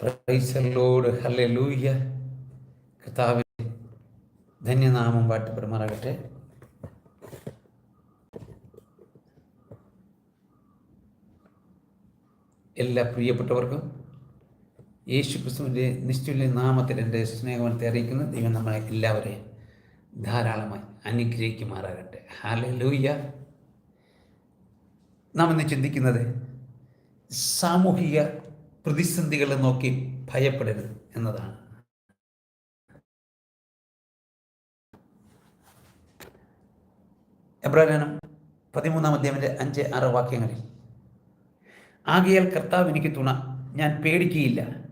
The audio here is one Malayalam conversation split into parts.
പ്രൈസലോട് ഹല്ലേ ലൂയ്യ കർത്താവ് ധന്യനാമം വാട്ടപ്പെടുമാറാകട്ടെ എല്ലാ പ്രിയപ്പെട്ടവർക്കും യേശു ക്രിസ്തുവിന്റെ നിശ്ചയ നാമത്തിൽ എന്റെ സ്നേഹവനത്തെ അറിയിക്കുന്ന. ദൈവം നമ്മളെ എല്ലാവരെയും ധാരാളമായി അനുഗ്രഹിക്കുമാറാകട്ടെ. ഹാലെ ലൂയ്യ നാം ഇന്ന് ചിന്തിക്കുന്നത് സാമൂഹിക പ്രതിസന്ധികളെ നോക്കി ഭയപ്പെടരുത് എന്നതാണ്. എബ്രാനും പതിമൂന്നാം അധ്യായന്റെ അഞ്ച് ആറ് വാക്യങ്ങളിൽ ആകയാൽ കർത്താവ് എനിക്ക് തുണ ഞാൻ പേടിക്കുകയില്ല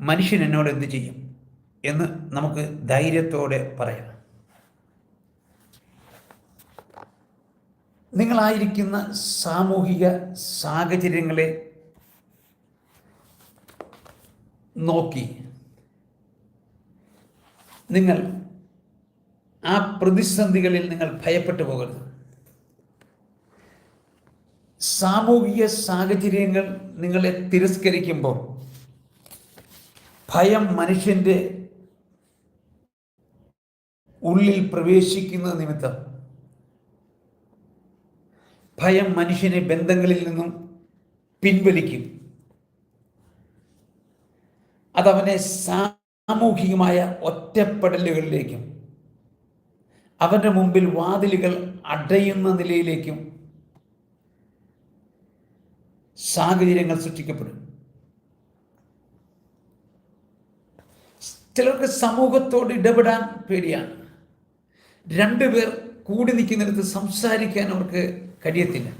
മനുഷ്യൻ എന്നോട് എന്ത് ചെയ്യും? എന്ന് നമുക്ക് ധൈര്യത്തോടെ പറയാം. നിങ്ങളായിരിക്കുന്ന സാമൂഹിക സാഹചര്യങ്ങളെ നോക്കി. നിങ്ങൾ ആ പ്രതിസന്ധികളിൽ നിങ്ങൾ ഭയപ്പെട്ടു പോകരുത്. സാമൂഹിക സാഹചര്യങ്ങൾ നിങ്ങളെ തിരസ്കരിക്കുമ്പോൾ ഭയം മനുഷ്യന്റെ ഉള്ളിൽ പ്രവേശിക്കുന്ന നിമിത്തം ഭയം മനുഷ്യനെ ബന്ധങ്ങളിൽ നിന്നും പിൻവലിക്കും. അതവനെ സാമൂഹികമായ ഒറ്റപ്പെടലുകളിലേക്കും അവന്റെ മുമ്പിൽ വാതിലുകൾ അടയുന്ന നിലയിലേക്കും സാഹചര്യങ്ങൾ സൃഷ്ടിക്കപ്പെടും. ചിലർക്ക് സമൂഹത്തോട് ഇടപെടാൻ പേടിയാണ്. രണ്ടുപേർ കൂടി നിൽക്കുന്നിടത്ത് സംസാരിക്കാൻ അവർക്ക് കഴിയത്തില്ല.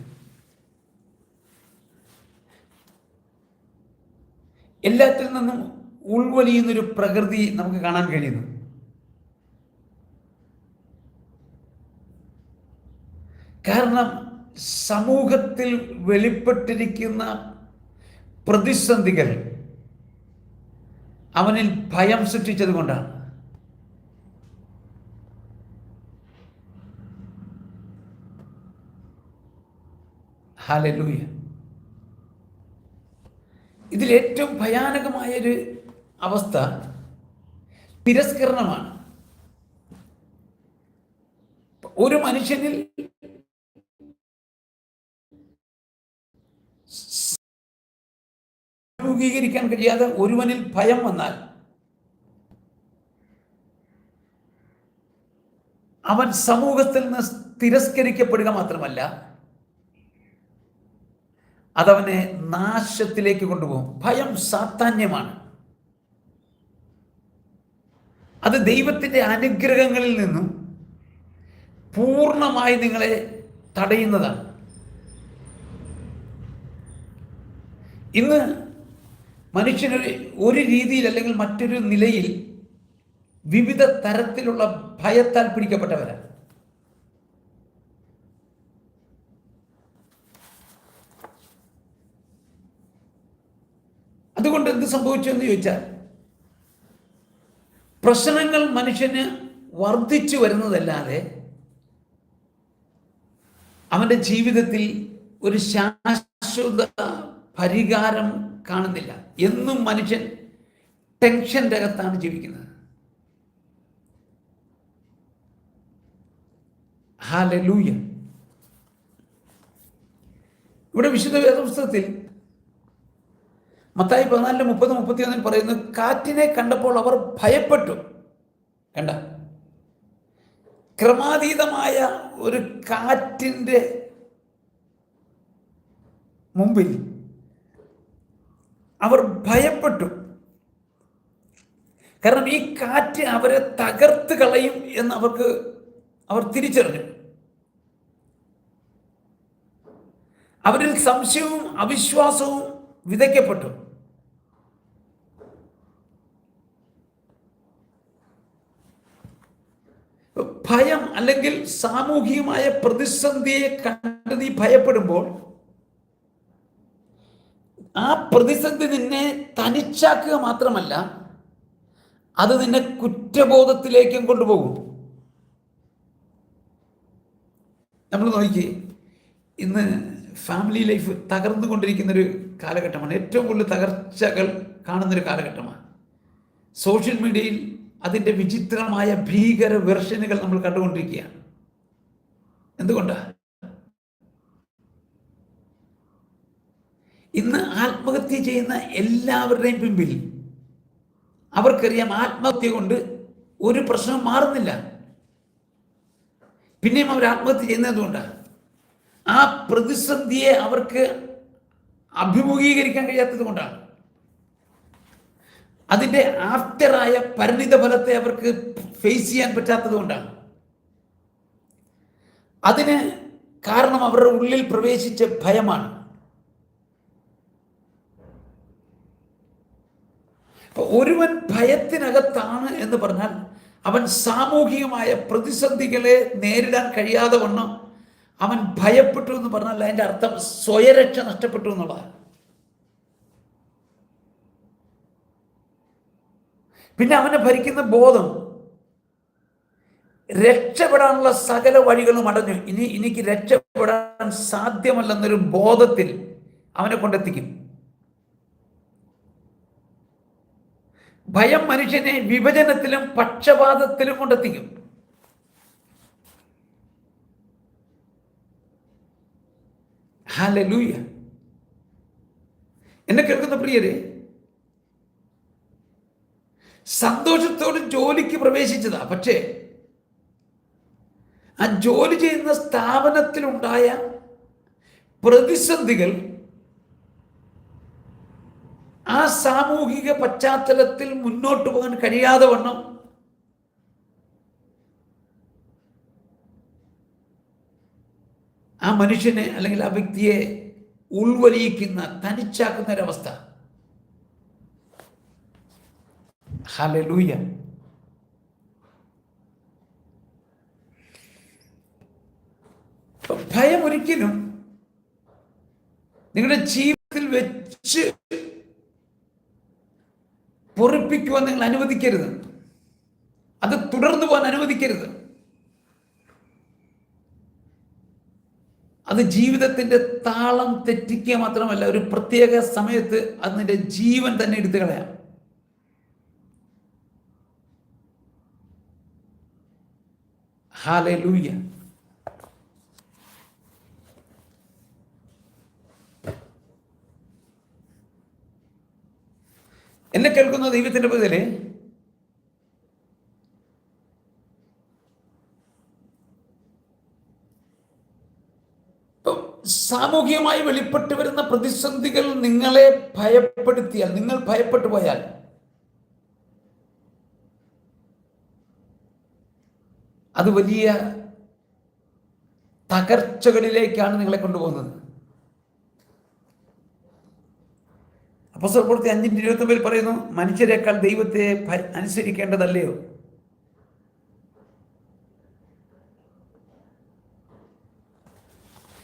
എല്ലാത്തിൽ നിന്നും ഉൾവലിയുന്നൊരു പ്രകൃതി നമുക്ക് കാണാൻ കഴിയുന്നു. കാരണം സമൂഹത്തിൽ വെളിപ്പെട്ടിരിക്കുന്ന പ്രതിസന്ധികൾ അവനിൽ ഭയം സൃഷ്ടിച്ചത് കൊണ്ടാണ്. ഹാലലൂയ ഇതിൽ ഏറ്റവും ഭയാനകമായൊരു അവസ്ഥ തിരസ്കരണമാണ്. ഒരു മനുഷ്യനിൽ രൂപീകരിക്കാൻ കഴിയാതെ ഒരുവനിൽ ഭയം വന്നാൽ അവൻ സമൂഹത്തിൽ നിന്ന് തിരസ്കരിക്കപ്പെടുക മാത്രമല്ല അതവനെ നാശത്തിലേക്ക് കൊണ്ടുപോകും. ഭയം സാത്താന്യമാണ്. അത് ദൈവത്തിന്റെ അനുഗ്രഹങ്ങളിൽ നിന്നും പൂർണമായി നിങ്ങളെ തടയുന്നതാണ്. ഇന്ന് മനുഷ്യനൊരു ഒരു രീതിയിൽ അല്ലെങ്കിൽ മറ്റൊരു നിലയിൽ വിവിധ തരത്തിലുള്ള ഭയത്താൽ പിടിക്കപ്പെട്ടവരാണ് അതുകൊണ്ട് എന്ത് സംഭവിച്ചു എന്ന് ചോദിച്ചാൽ പ്രശ്നങ്ങൾ മനുഷ്യന് വർദ്ധിച്ചു വരുന്നതല്ലാതെ അവന്റെ ജീവിതത്തിൽ ഒരു ശാശ്വത പരിഹാരം കാണുന്നില്ല. എന്നും മനുഷ്യൻ ടെൻഷന്റെ അകത്താണ് ജീവിക്കുന്നത്. ഹാലലൂയ ഇവിടെ വിശുദ്ധ വേദപുസ്തകത്തിൽ മത്തായി പതിനാലിന് മുപ്പത് മുപ്പത്തിയൊന്നിൽ പറയുന്നു കാറ്റിനെ കണ്ടപ്പോൾ അവർ ഭയപ്പെട്ടു. കണ്ട? ക്രമാതീതമായ ഒരു കാറ്റിന്റെ മുമ്പിൽ അവർ ഭയപ്പെട്ടു. കാരണം ഈ കാറ്റ് അവരെ തകർത്ത് കളയും എന്ന് അവർക്ക് അവർ തിരിച്ചറിഞ്ഞു. അവരിൽ സംശയവും അവിശ്വാസവും വിതയ്ക്കപ്പെട്ടു. ഭയം അല്ലെങ്കിൽ സാമൂഹികമായ പ്രതിസന്ധിയെ കണ്ട് നീ ഭയപ്പെടുമ്പോൾ ആ പ്രതിസന്ധി നിന്നെ തനിച്ചാക്കുക മാത്രമല്ല അത് നിന്നെ കുറ്റബോധത്തിലേക്കും കൊണ്ടുപോകും. നമ്മൾ നോക്കി ഇന്ന് ഫാമിലി ലൈഫ് ഒരു കാലഘട്ടമാണ്. ഏറ്റവും കൂടുതൽ തകർച്ചകൾ കാണുന്നൊരു കാലഘട്ടമാണ്. സോഷ്യൽ മീഡിയയിൽ അതിന്റെ വിചിത്രമായ ഭീകര വെർഷനുകൾ നമ്മൾ കണ്ടുകൊണ്ടിരിക്കുകയാണ്. എന്തുകൊണ്ടാണ് ഇന്ന് ആത്മഹത്യ ചെയ്യുന്ന എല്ലാവരുടെയും പിമ്പിൽ അവർക്കറിയാം ആത്മഹത്യ കൊണ്ട് ഒരു പ്രശ്നം മാറുന്നില്ല. പിന്നെയും അവർ ആത്മഹത്യ ചെയ്യുന്നത് കൊണ്ടാണ് ആ പ്രതിസന്ധിയെ അവർക്ക് അഭിമുഖീകരിക്കാൻ കഴിയാത്തത് കൊണ്ടാണ്. അതിന്റെ ആഫ്റ്ററായ പരിണിത ഫലത്തെ അവർക്ക് ഫേസ് ചെയ്യാൻ പറ്റാത്തത് കൊണ്ടാണ്. അതിന് കാരണം അവരുടെ ഉള്ളിൽ പ്രവേശിച്ച ഭയമാണ്. ഒരുവൻ ഭയത്തിനകത്താണ് എന്ന് പറഞ്ഞാൽ അവൻ സാമൂഹികമായ പ്രതിസന്ധികളെ നേരിടാൻ കഴിയാതെ വണ്ണം അവൻ ഭയപ്പെട്ടു എന്ന് പറഞ്ഞാൽ അതിന്റെ അർത്ഥം സ്വയരക്ഷ നഷ്ടപ്പെട്ടു എന്നുള്ളതാണ്. പിന്നെ അവനെ ഭരിക്കുന്ന ബോധം. രക്ഷപ്പെടാനുള്ള സകല വഴികളും അടഞ്ഞു. ഇനി എനിക്ക് രക്ഷപ്പെടാൻ സാധ്യമല്ലെന്നൊരു ബോധത്തിൽ അവനെ കൊണ്ടെത്തിക്കും. ഭയം മനുഷ്യനെ വിഭജനത്തിലും പക്ഷപാതത്തിലും കൊണ്ടെത്തിക്കും. ഹാലൂയ എന്നെ കേൾക്കുന്ന പ്രിയരെ സന്തോഷത്തോട് ജോലിക്ക് പ്രവേശിച്ചതാ. പക്ഷേ ആ ജോലി ചെയ്യുന്ന സ്ഥാപനത്തിലുണ്ടായ പ്രതിസന്ധികൾ ആ സാമൂഹിക പശ്ചാത്തലത്തിൽ മുന്നോട്ട് പോകാൻ കഴിയാതെ വണ്ണം ആ മനുഷ്യനെ അല്ലെങ്കിൽ ആ വ്യക്തിയെ ഉൾവലിയിക്കുന്ന തനിച്ചാക്കുന്ന ഒരവസ്ഥ. ഹലലൂയ ഭയം ഒരിക്കലും നിങ്ങളുടെ ജീവിതത്തിൽ വെച്ച് പൊറിപ്പിക്കുവാൻ നിങ്ങൾ അനുവദിക്കരുത്. അത് തുടർന്നു പോകാൻ അനുവദിക്കരുത്. അത് ജീവിതത്തിന്റെ താളം തെറ്റിക്കുക മാത്രമല്ല ഒരു പ്രത്യേക സമയത്ത് അതിന്റെ ജീവൻ തന്നെ എടുത്തു കളയാം ഹാലൂയ്യ എന്നെ കേൾക്കുന്ന ദൈവത്തിന്റെ പതിൽ സാമൂഹികമായി വെളിപ്പെട്ടു വരുന്ന പ്രതിസന്ധികൾ നിങ്ങളെ ഭയപ്പെടുത്തിയാൽ നിങ്ങൾ ഭയപ്പെട്ടു പോയാൽ അത് വലിയ തകർച്ചകളിലേക്കാണ് നിങ്ങളെ കൊണ്ടുപോകുന്നത്. അപ്പസ്വൽ പ്രവൃത്തി അഞ്ചിന്റെ ഇരുപത്തൊമ്പതിൽ പറയുന്നു മനുഷ്യരെക്കാൾ ദൈവത്തെ അനുസരിക്കേണ്ടതല്ലയോ?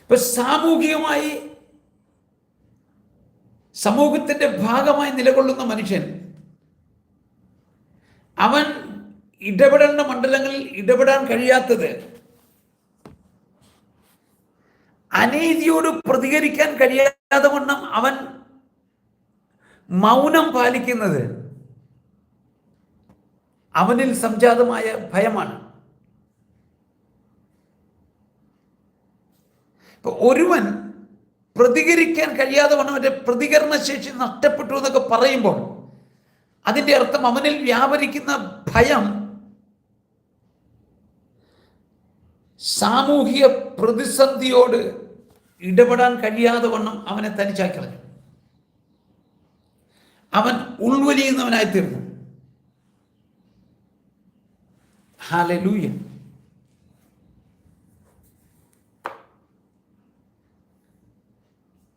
ഇപ്പൊ സാമൂഹികമായി സമൂഹത്തിന്റെ ഭാഗമായി നിലകൊള്ളുന്ന മനുഷ്യൻ അവൻ ഇടപെടേണ്ട മണ്ഡലങ്ങളിൽ ഇടപെടാൻ കഴിയാത്തത് അനീതിയോട് പ്രതികരിക്കാൻ കഴിയാതെ വണ്ണം അവൻ മൗനം പാലിക്കുന്നത് അവനിൽ സംജാതമായ ഭയമാണ്. ഒരുവൻ പ്രതികരിക്കാൻ കഴിയാതെ വണ്ണം അവന്റെ പ്രതികരണശേഷി നഷ്ടപ്പെട്ടു എന്നൊക്കെ പറയുമ്പോൾ അതിന്റെ അർത്ഥം അവനിൽ വ്യാപരിക്കുന്ന ഭയം സാമൂഹിക പ്രതിസന്ധിയോട് ഇടപെടാൻ കഴിയാതെ വണ്ണം അവനെ തനിച്ചാക്കി കളഞ്ഞു. അവൻ ഉൾവലിയുന്നവനായിത്തീർന്നു. ഹാലലൂയ.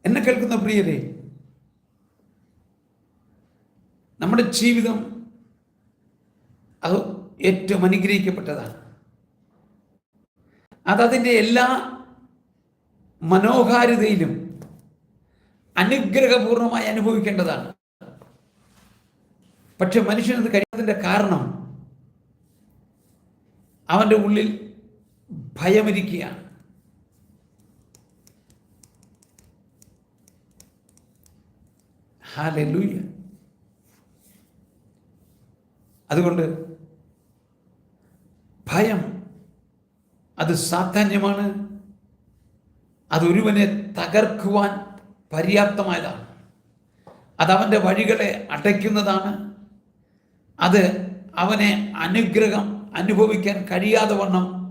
എന്നെ കേൾക്കുന്ന പ്രിയരെ നമ്മുടെ ജീവിതം അത് ഏറ്റവും അനുഗ്രഹിക്കപ്പെട്ടതാണ്. അതതിന്റെ എല്ലാ മനോഹാരിതയിലും അനുഗ്രഹപൂർണമായി അനുഭവിക്കേണ്ടതാണ്. പക്ഷെ മനുഷ്യനത് കഴിയാത്തതിന്റെ കാരണം അവന്റെ ഉള്ളിൽ ഭയമിരിക്കുകയാണ്. ഹാലൂയ അതുകൊണ്ട് ഭയം അത് സാധാന്യമാണ്. അതൊരുവനെ തകർക്കുവാൻ പര്യാപ്തമായതാണ്. അതവന്റെ വഴികളെ അടയ്ക്കുന്നതാണ്. അത് അവനെ അനുഗ്രഹം അനുഭവിക്കാൻ കഴിയാതെ വണ്ണം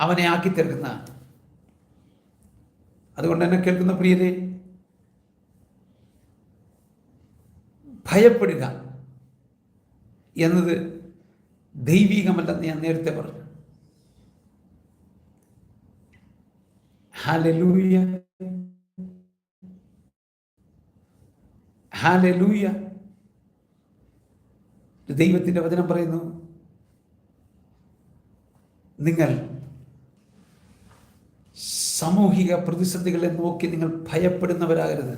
അവനെ ആക്കി തീർക്കുന്നതാണ്. അതുകൊണ്ട് എന്നെ കേൾക്കുന്ന പ്രിയരെ ഭയപ്പെടുക എന്നത് ദൈവികമല്ലെന്ന് ഞാൻ നേരത്തെ പറഞ്ഞു. Hallelujah Aleluya. ദൈവത്തിന്റെ വചനം പറയുന്നു നിങ്ങൾ സാമൂഹിക പ്രതിസന്ധികളെ നോക്കി നിങ്ങൾ ഭയപ്പെടുന്നവരാകരുത്.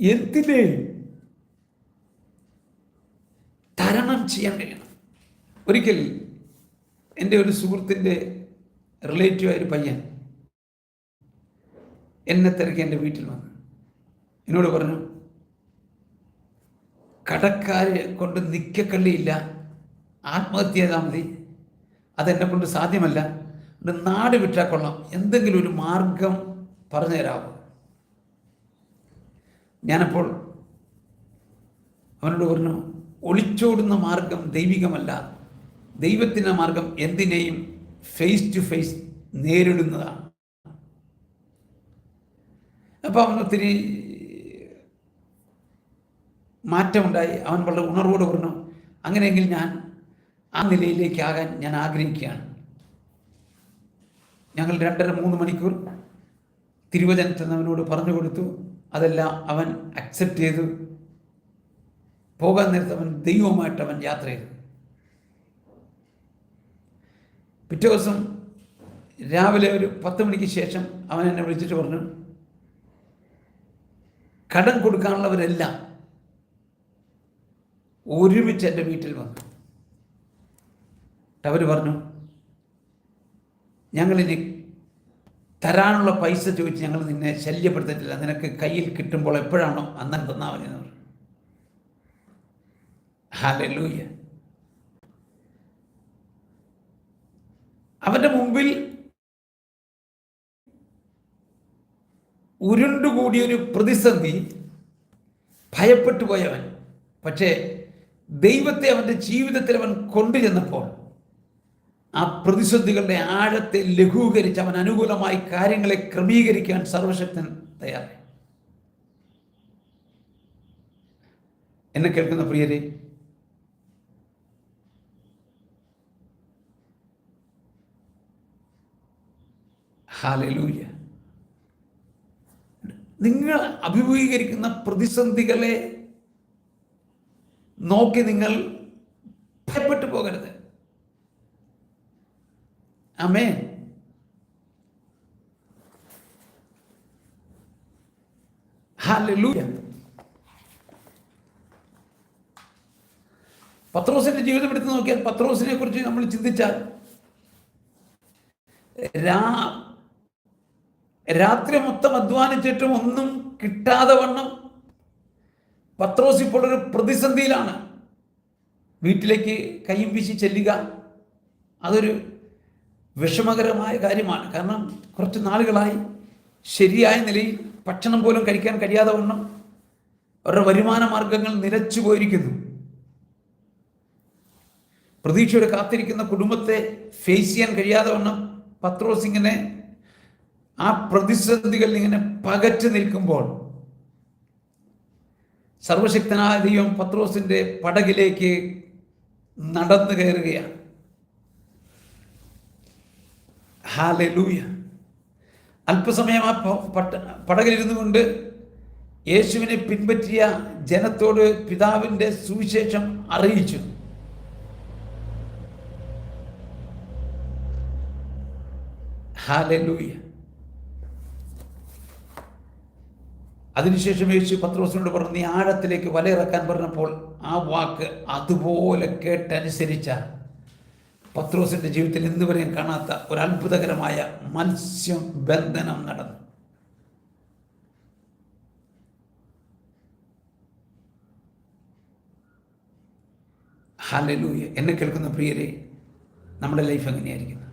എന്തിനേയും തരണം ചെയ്യാൻ കഴിയണം? ഒരിക്കൽ എന്റെ ഒരു സുഹൃത്തിന്റെ റിലേറ്റീവായ ഒരു പയ്യൻ എന്നെ തിരക്കി എന്റെ വീട്ടിൽ വന്നു. എന്നോട് പറഞ്ഞു കടക്കാരെ കൊണ്ട് നിക്കക്കള്ളിയില്ല ആത്മഹത്യ ചെയ്താൽ മതി. അതെന്നെ കൊണ്ട് സാധ്യമല്ല. നാട് വിട്ടാൽ കൊള്ളാം. എന്തെങ്കിലും ഒരു മാർഗം പറഞ്ഞു തരാമോ ഞാനപ്പോൾ അവനോട് പറഞ്ഞു ഒളിച്ചോടുന്ന മാർഗം ദൈവികമല്ല. ദൈവത്തിന്റെ മാർഗം എന്തിനേയും ഫേസ് ടു ഫേസ് നേരിടുന്നതാണ്. അപ്പോൾ അവൻ ഒത്തിരി മാറ്റമുണ്ടായി. അവൻ വളരെ ഉണർവോട് പറഞ്ഞു അങ്ങനെയെങ്കിൽ ഞാൻ ആ നിലയിലേക്കാകാൻ ഞാൻ ആഗ്രഹിക്കുകയാണ്. ഞങ്ങൾ രണ്ടര മൂന്ന് മണിക്കൂർ തിരുവചനത്തിൽ പറഞ്ഞു കൊടുത്തു. അതെല്ലാം അവൻ അക്സെപ്റ്റ് ചെയ്തു. പോകാൻ നേരത്തെ അവൻ ദൈവമായിട്ട് അവൻ യാത്ര ചെയ്തു. പിറ്റേ ദിവസം രാവിലെ ഒരു പത്ത് മണിക്ക് ശേഷം അവൻ എന്നെ വിളിച്ചിട്ട് പറഞ്ഞു കടം കൊടുക്കാനുള്ളവരെല്ലാം ഒരുമിച്ച് എന്റെ വീട്ടിൽ വന്നു. അവർ പറഞ്ഞു ഞങ്ങളിനി തരാനുള്ള പൈസ ചോദിച്ച് ഞങ്ങൾ നിന്നെ ശല്യപ്പെടുത്തിയിട്ടില്ല. നിനക്ക് കയ്യിൽ കിട്ടുമ്പോൾ എപ്പോഴാണോ അന്നൻ തന്നാൽ മതി ഹാലൂയ്യ അവന്റെ മുമ്പിൽ ഉരുണ്ടുകൂടിയൊരു പ്രതിസന്ധി ഭയപ്പെട്ടു പോയവൻ. പക്ഷേ ദൈവത്തെ അവന്റെ ജീവിതത്തിൽ അവൻ കൊണ്ടുചെന്നപ്പോൾ ആ പ്രതിസന്ധികളുടെ ആഴത്തെ ലഘൂകരിച്ച് അവൻ അനുകൂലമായി കാര്യങ്ങളെ ക്രമീകരിക്കാൻ സർവശക്തൻ തയ്യാറായി. എന്നെ കേൾക്കുന്ന പ്രിയരെ ഹാലലൂയ. നിങ്ങൾ അഭിമുഖീകരിക്കുന്ന പ്രതിസന്ധികളെ നോക്കി നിങ്ങൾ ഭയപ്പെട്ടു പോകരുത്. അമേ ഹാലലൂയ. പത്രോസിന്റെ ജീവിതം എടുത്ത് നോക്കിയാൽ പത്രോസിനെ കുറിച്ച് നമ്മൾ ചിന്തിച്ചാൽ രാ രാത്രി മൊത്തം അധ്വാനിച്ചിട്ടും ഒന്നും കിട്ടാതെ വണ്ണം. പത്രോസ് ഇപ്പോൾ ഒരു പ്രതിസന്ധിയിലാണ്. വീട്ടിലേക്ക് വീശി ചെല്ലുക അതൊരു വിഷമകരമായ കാര്യമാണ്. കാരണം കുറച്ച് നാളുകളായി ശരിയായ നിലയിൽ ഭക്ഷണം പോലും കഴിക്കാൻ കഴിയാതെ വണ്ണം അവരുടെ വരുമാന മാർഗങ്ങൾ നിലച്ചു പോയിരിക്കുന്നു. പ്രതീക്ഷയോടെ കാത്തിരിക്കുന്ന കുടുംബത്തെ ഫേസ് ചെയ്യാൻ കഴിയാതെ വണ്ണം ഇങ്ങനെ ആ പ്രതിസന്ധികൾ ഇങ്ങനെ പകച്ചു നിൽക്കുമ്പോൾ സർവശക്തനായ ദൈവം പത്രോസിന്റെ പടകിലേക്ക് നടന്നു കയറുകയാണ്. ഹാലൂയ അല്പസമയം ആ പട്ട പടകിലിരുന്നു കൊണ്ട് യേശുവിനെ പിൻപറ്റിയ ജനത്തോട് പിതാവിന്റെ സുവിശേഷം അറിയിച്ചു. ഹാലൂയ അതിനുശേഷം യേശു പത്രോസിനോട് പറഞ്ഞു നീ ആഴത്തിലേക്ക് വലയിറക്കാൻ പറഞ്ഞപ്പോൾ ആ വാക്ക് അതുപോലെ കേട്ടനുസരിച്ച പത്രോസിന്റെ ജീവിതത്തിൽ ഇന്ന് കാണാത്ത ഒരു അത്ഭുതകരമായ മത്സ്യം ബന്ധനം നടന്നു. ഹാലലൂയ എന്നെ കേൾക്കുന്ന പ്രിയരെ നമ്മുടെ ലൈഫ് എങ്ങനെയായിരിക്കുന്നു?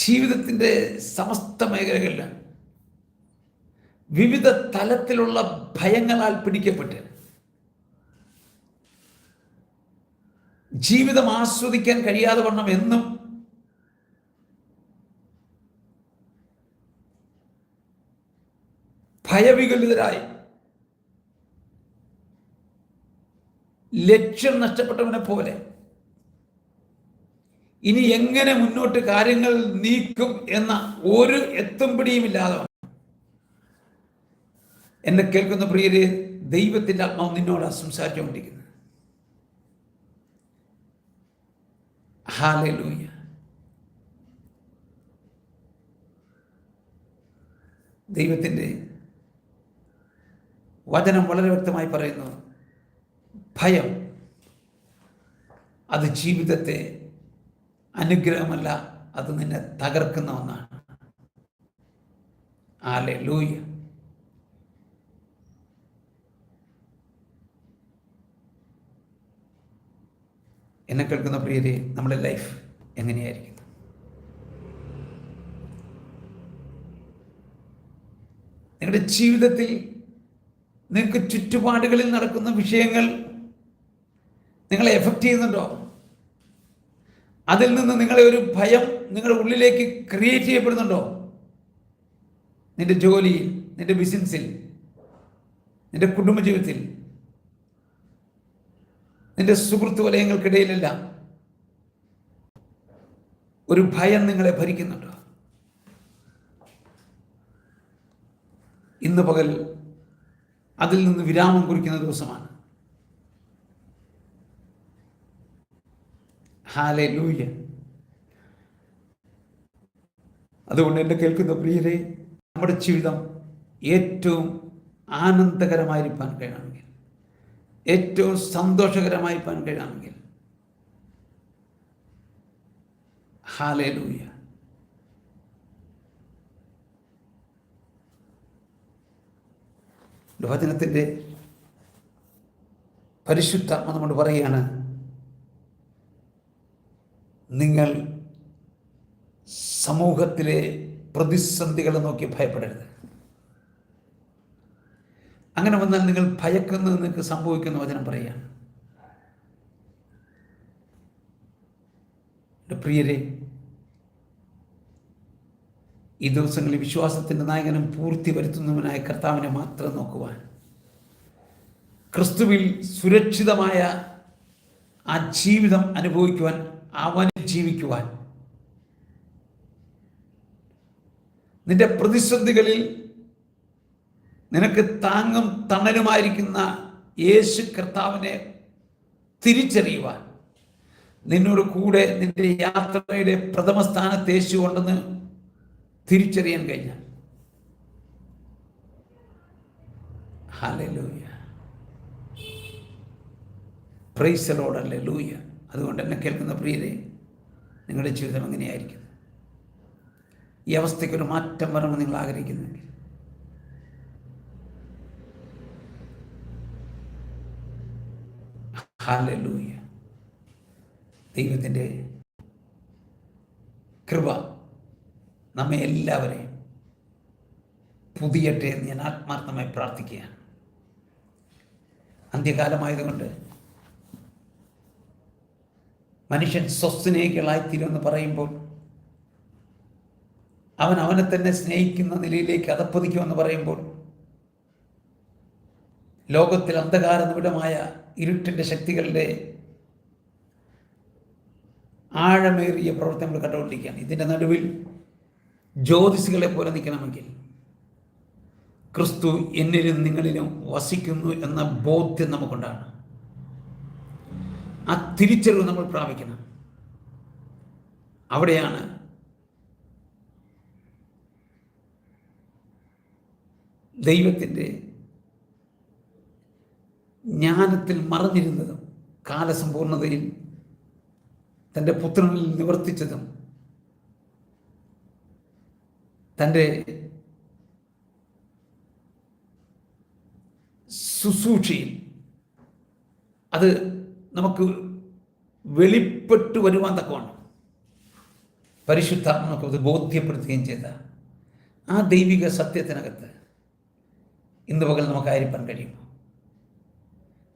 ജീവിതത്തിന്റെ സമസ്ത മേഖലകളിൽ വിവിധ തലത്തിലുള്ള ഭയങ്ങളാൽ പിടിക്കപ്പെട്ട് ജീവിതം ആസ്വദിക്കാൻ കഴിയാതെ വണ്ണം എന്നും ഭയവികലിതരായി ലക്ഷ്യം നഷ്ടപ്പെട്ടവനെ പോലെ ഇനി എങ്ങനെ മുന്നോട്ട് കാര്യങ്ങൾ നീക്കും എന്ന ഒരു എത്തും പിടിയുമില്ലാതെ എന്നെ കേൾക്കുന്ന പ്രിയരെ ദൈവത്തിന്റെ ആത്മാവ് നിന്നോട് സംസാരിച്ചുകൊണ്ടിരിക്കുന്നത് ഹാലൂയ്യ ദൈവത്തിന്റെ വചനം വളരെ വ്യക്തമായി പറയുന്നു. ഭയം അത് ജീവിതത്തെ അനുഗ്രഹമല്ല അത് നിന്നെ തകർക്കുന്ന ഒന്നാണ്. ആലെ ലൂയ എന്നെ കേൾക്കുന്ന പ്രിയരെ നമ്മുടെ ലൈഫ് എങ്ങനെയായിരിക്കും? നിങ്ങളുടെ ജീവിതത്തിൽ നിങ്ങൾക്ക് ചുറ്റുപാടുകളിൽ നടക്കുന്ന വിഷയങ്ങൾ നിങ്ങളെ എഫക്റ്റ് ചെയ്യുന്നുണ്ടോ? അതിൽ നിന്ന് നിങ്ങളെ ഒരു ഭയം നിങ്ങളുടെ ഉള്ളിലേക്ക് ക്രിയേറ്റ് ചെയ്യപ്പെടുന്നുണ്ടോ? നിന്റെ ജോലിയിൽ നിന്റെ ബിസിനസ്സിൽ നിന്റെ കുടുംബജീവിതത്തിൽ നിന്റെ സുഹൃത്തു വലയങ്ങൾക്കിടയിലെല്ലാം ഒരു ഭയം നിങ്ങളെ ഭരിക്കുന്നുണ്ടോ. ഇന്ന് പകൽ അതിൽ നിന്ന് വിരാമം കുറിക്കുന്ന ദിവസമാണ്. ഹാലെ അതുകൊണ്ട് എന്നെ കേൾക്കുന്ന പ്രിയരെ നമ്മുടെ ജീവിതം ഏറ്റവും ആനന്ദകരമായിരിക്കാൻ കഴിയണമെങ്കിൽ ഏറ്റവും സന്തോഷകരമായിരിക്കാൻ കഴിയണമെങ്കിൽ. ഹാലൂയ ലൂയ്യ പരിശുദ്ധ നമ്മൾ പറയുകയാണ് നിങ്ങൾ സമൂഹത്തിലെ പ്രതിസന്ധികളെ നോക്കി ഭയപ്പെടരുത്. അങ്ങനെ വന്നാൽ നിങ്ങൾ ഭയക്കുന്നത് നിങ്ങൾക്ക് സംഭവിക്കുന്ന വചനം പറയുകയാണ് പ്രിയരെ ഈ ദിവസങ്ങളിൽ വിശ്വാസത്തിന്റെ നായകനും പൂർത്തി വരുത്തുന്നവനായ കർത്താവിനെ മാത്രം നോക്കുവാൻ. ക്രിസ്തുവിൽ സുരക്ഷിതമായ ആ ജീവിതം അനുഭവിക്കുവാൻ അവന് ജീവിക്കുവാൻ. നിന്റെ പ്രതിസന്ധികളിൽ നിനക്ക് താങ്ങും തണലുമായിരിക്കുന്ന യേശു കർത്താവിനെ തിരിച്ചറിയുവാൻ. നിന്നോട് കൂടെ നിന്റെ യാത്രയുടെ പ്രഥമ സ്ഥാനത്ത് യേശു ഉണ്ടെന്ന് തിരിച്ചറിയാൻ കഴിഞ്ഞ ഹാലൂയ ലൂയ അതുകൊണ്ട് എന്നെ കേൾക്കുന്ന പ്രിയരെ നിങ്ങളുടെ ജീവിതം എങ്ങനെയായിരിക്കും ഈ അവസ്ഥയ്ക്കൊരു മാറ്റം വരണമെന്ന് നിങ്ങൾ ആഗ്രഹിക്കുന്നെങ്കിൽ ദൈവത്തിന്റെ കൃപ നമ്മെ എല്ലാവരെയും പുതിയട്ടെ എന്ന് ഞാൻ ആത്മാർത്ഥമായി പ്രാർത്ഥിക്കുകയാണ്. അന്ത്യകാലമായതുകൊണ്ട് മനുഷ്യൻ സ്വസ്നേഹികളായിത്തീരുമെന്ന് പറയുമ്പോൾ അവൻ അവനെ തന്നെ സ്നേഹിക്കുന്ന നിലയിലേക്ക് അതപ്പതിക്കുമെന്ന് പറയുമ്പോൾ ലോകത്തിൽ അന്ധകാര നിബിഡമായ ഇരുട്ടിന്റെ ശക്തികളുടെ ആഴമേറിയ പ്രവർത്തനങ്ങൾ കണ്ടുകൊണ്ടിരിക്കുകയാണ്. ഇതിന്റെ നടുവിൽ ജ്യോതിസികളെ പോലെ നിൽക്കണമെങ്കിൽ ക്രിസ്തു എന്നിലും നിങ്ങളിലും വസിക്കുന്നു എന്ന ബോധ്യം നമുക്കുണ്ടാണ് ആ തിരിച്ചറിവ് നമ്മൾ പ്രാപിക്കണം. അവിടെയാണ് ദൈവത്തിന്റെ ജ്ഞാനത്തിൽ മറഞ്ഞിരുന്നതും കാലസമ്പൂർണതയിൽ തന്റെ പുത്രനിൽ നിവർത്തിച്ചതും തന്റെ ശുശ്രൂഷയിൽ അത് നമുക്ക് വെളിപ്പെട്ടു വരുവാൻ തക്കമാണ് പരിശുദ്ധാത്മ നമുക്ക് അത് ബോധ്യപ്പെടുത്തുകയും ചെയ്ത ആ ദൈവിക സത്യത്തിനകത്ത് ഇന്ന് പകൽ നമുക്ക് ആയിരിക്കാൻ കഴിയും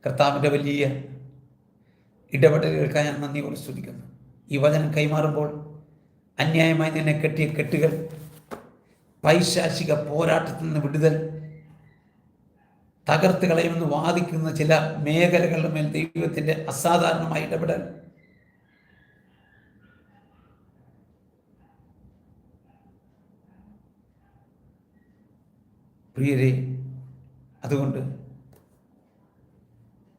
കർത്താവിന്റെ വലിയ ഇടപെടലുകൾക്കായി ഞാൻ നന്ദിയോട് സ്തുതിക്കുന്നു. ഈ വചനം കൈമാറുമ്പോൾ അന്യായമായി നിന്നെ കെട്ടിയ കെട്ടുകൾ പൈശാചിക പോരാട്ടത്തിൽ നിന്ന് വിടുതൽ തകർത്ത് കളയുമെന്ന് വാദിക്കുന്ന ചില മേഖലകളുടെ മേൽ ദൈവത്തിന്റെ അസാധാരണമായ ഇടപെടൽ. പ്രിയരെ അതുകൊണ്ട്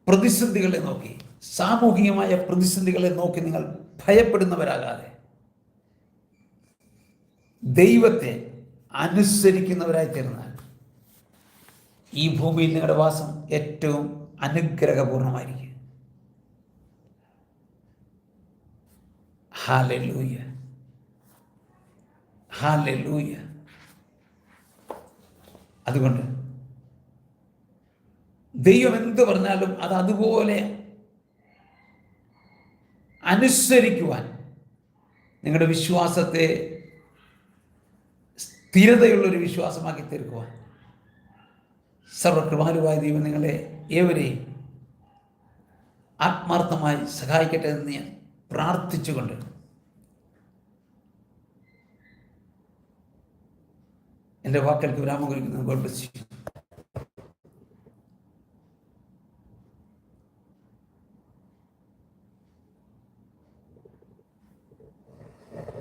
പ്രതിസന്ധികളെ നോക്കി സാമൂഹികമായ പ്രതിസന്ധികളെ നോക്കി നിങ്ങൾ ഭയപ്പെടുന്നവരാകാതെ ദൈവത്തെ അനുസരിക്കുന്നവരായി തീർന്നാൽ ഈ ഭൂമിയിൽ നിങ്ങളുടെ വാസം ഏറ്റവും അനുഗ്രഹപൂർണമായിരിക്കും. ഹാലൂയ ഹാലൂയ അതുകൊണ്ട് ദൈവം എന്ത് പറഞ്ഞാലും അത് അതുപോലെ അനുസരിക്കുവാൻ നിങ്ങളുടെ വിശ്വാസത്തെ സ്ഥിരതയുള്ളൊരു വിശ്വാസമാക്കി തീർക്കുവാൻ. സർവകൃപാലുവായ ദൈവം നിങ്ങളെ ഏവരെയും ആത്മാർത്ഥമായി സഹായിക്കട്ടെ എന്ന് ഞാൻ പ്രാർത്ഥിച്ചുകൊണ്ട് എന്റെ വാക്കൾക്ക് വിരാമം കുറിക്കുന്നത് ഗോഡ് ബ്ലസ്